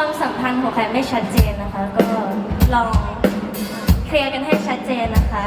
ความสัมพันธ์ของใครไม่ชัดเจนนะคะ ก็ลองเคลียร์กันให้ชัดเจนนะคะ